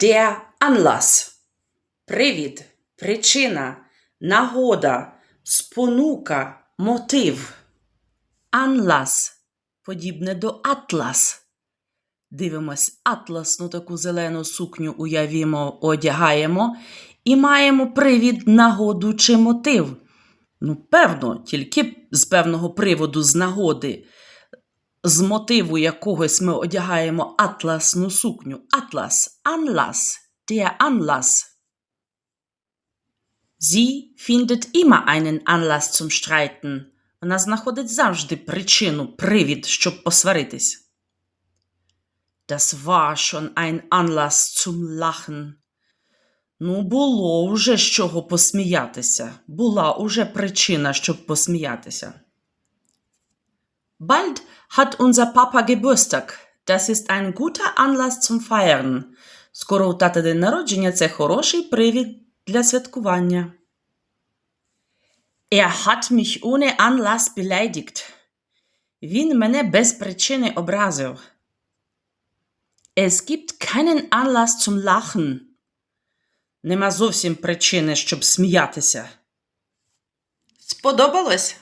Der Anlass. Привід, причина, нагода, спонука, мотив. Anlass. Подібне до атлас. Дивимось атласну таку зелену сукню уявімо, одягаємо і маємо привід, нагоду чи мотив. Ну, певно, тільки з певного приводу, з нагоди, з мотиву якогось ми одягаємо атласну сукню. Атлас, Anlass, der Anlass. Sie findet immer einen Anlass zum Streiten. Вона знаходить завжди причину, привід, щоб посваритись. Das war schon ein Anlass zum Lachen. Ну, було вже з чого посміятися. Була уже причина, щоб посміятися. Bald hat unser Papa Geburtstag. Das ist ein guter Anlass zum Feiern. Скоро у тата день народження це хороший привід для святкування. Er hat mich ohne Anlass beleidigt. Він мене без причини образив. Es gibt keinen Anlass zum Lachen. Нема зовсім причини, щоб сміятися. Сподобалось?